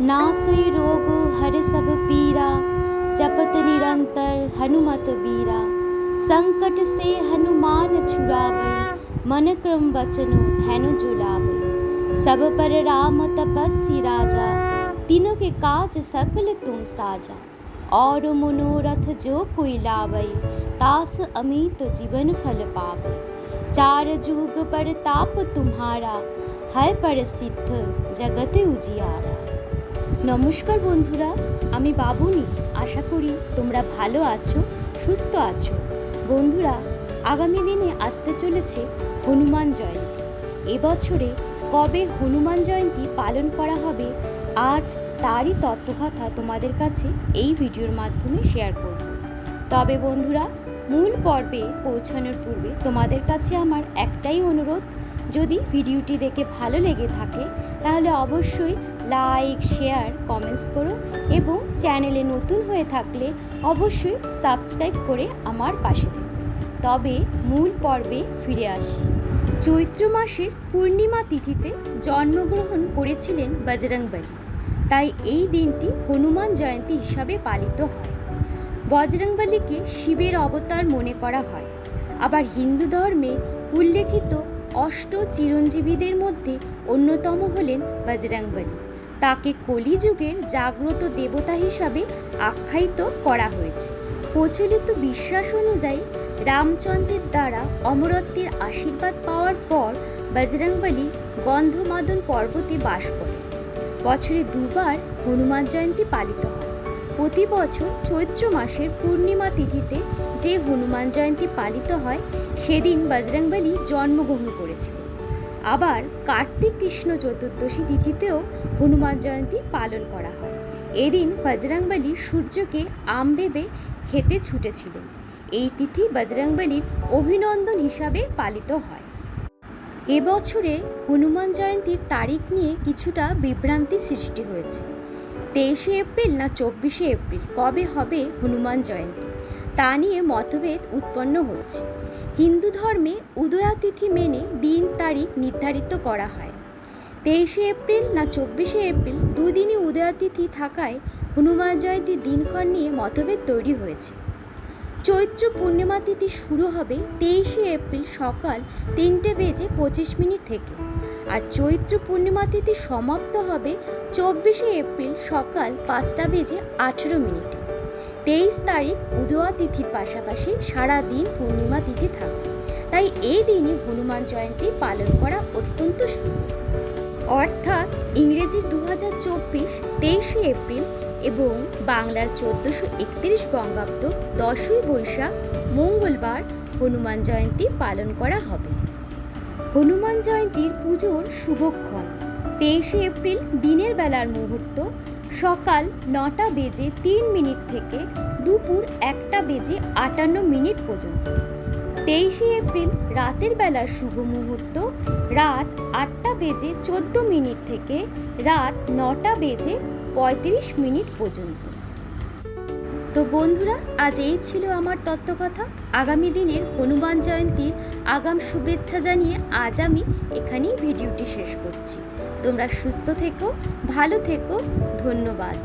नासई रोग हर सब पीरा, जपत निरंतर हनुमत बीरा। संकट से हनुमान छुड़ावे, मन क्रम बचनो धैनु जुलावे सब पर राम तपस्वी राजा, तीनों के काज सकल तुम साजा। और मनोरथ जो कोई लावे, तास अमित जीवन फल पावे। चार जुग पर ताप तुम्हारा, है पर सिद्ध जगत उजियारा। নমস্কার বন্ধুরা, আমি বাবুনি। আশা করি তোমরা ভালো আছো, সুস্থ আছো। বন্ধুরা, আগামী দিনে আসতে চলেছে হনুমান জয়ন্তী। এবছরে কবে হনুমান জয়ন্তী পালন করা হবে, আজ তারই তত্ত্বকথা তোমাদের কাছে এই ভিডিওর মাধ্যমে শেয়ার করব। তবে বন্ধুরা, মূল পর্বে পৌঁছানোর পূর্বে তোমাদের কাছে আমার একটাই অনুরোধ যদি ভিডিওটি দেখে ভালো লেগে থাকে, তাহলে অবশ্যই লাইক, শেয়ার, কমেন্টস করো এবং চ্যানেলে নতুন হয়ে থাকলে অবশ্যই সাবস্ক্রাইব করে আমার পাশে থেকো। তবে মূল পর্বে ফিরে আসি। চৈত্র মাসের পূর্ণিমা তিথিতে জন্মগ্রহণ করেছিলেন বজরংবলী তাই এই দিনটি হনুমান জয়ন্তী হিসাবে পালিত হয়। বজরংবলীকে শিবের অবতার মনে করা হয়। আবার হিন্দু ধর্মে উল্লেখিত অষ্ট চিরঞ্জীবীদের মধ্যে অন্যতম হলেন বজরংবলী। তাকে কলিযুগের জাগ্রত দেবতা হিসাবে আখ্যায়িত করা হয়েছে। প্রচলিত বিশ্বাস অনুযায়ী রামচন্দ্রের দ্বারা অমরত্বের আশীর্বাদ পাওয়ার পর বজরংবলী গন্ধমাদন পর্বতে বাস করে বছরে দুবার হনুমান জয়ন্তী পালিত হয়। প্রতি বছর চৈত্র মাসের পূর্ণিমা তিথিতে যে হনুমান জয়ন্তী পালিত হয়, সেদিন বজরংবলী জন্মগ্রহণ করেছিলেন আবার কার্তিক কৃষ্ণ চতুর্দশী তিথিতেও হনুমান জয়ন্তী পালন করা হয়। এদিন বজরংবলী সূর্যকে আম ভেবে খেতে ছুটেছিলেন। এই তিথি বজরংবলীর অভিনন্দন হিসাবে পালিত হয়। এবছরে হনুমান জয়ন্তীর তারিখ নিয়ে কিছুটা বিভ্রান্তি সৃষ্টি হয়েছে। তেইশে এপ্রিল না চব্বিশে এপ্রিল? কবে হবে হনুমান জয়ন্তী? তা নিয়ে মতভেদ উৎপন্ন হচ্ছে। হিন্দু ধর্মে উদয়া তিথি মেনে দিন তারিখ নির্ধারিত করা হয়। তেইশে এপ্রিল না চব্বিশে এপ্রিল? দুদিনই উদয়া তিথি থাকায় হনুমান জয়ন্তীর দিনক্ষণ নিয়ে মতভেদ তৈরি হয়েছে। চৈত্র পূর্ণিমা তিথি শুরু হবে তেইশে এপ্রিল সকাল তিনটে বেজে পঁচিশ মিনিট থেকে। আর চৈত্র পূর্ণিমা তিথি সমাপ্ত হবে চব্বিশে এপ্রিল সকাল পাঁচটা বেজে আঠেরো মিনিটে। তেইশ তারিখ উদয়া তিথির পাশাপাশি সারা দিন পূর্ণিমা তিথি থাকবে। তাই এই দিনই হনুমান জয়ন্তী পালন করা অত্যন্ত শুভ। অর্থাৎ ইংরেজির দু হাজার চব্বিশ তেইশে এপ্রিল এবং বাংলার চোদ্দোশো একত্রিশ বঙ্গাব্দ দশই বৈশাখ মঙ্গলবার হনুমান জয়ন্তী পালন করা হবে। হনুমান জয়ন্তীর পুজোর শুভক্ষণ। তেইশে এপ্রিল দিনের বেলার মুহূর্ত, সকাল নটা বেজে তিন মিনিট থেকে দুপুর একটা বেজে আটান্ন মিনিট পর্যন্ত। তেইশে এপ্রিল রাতের বেলার শুভ মুহূর্ত, রাত আটটা বেজে চোদ্দ মিনিট থেকে রাত নটা বেজে পঁয়ত্রিশ মিনিট পর্যন্ত। তো বন্ধুরা, আজ এই ছিল আমার তত্ত্বকথা। আগামী দিনের হনুমান জয়ন্তীর আগাম শুভেচ্ছা জানিয়ে আজ আমি এখানেই ভিডিওটি শেষ করছি। তোমরা সুস্থ থেকো, ভালো থেকো, ধন্যবাদ।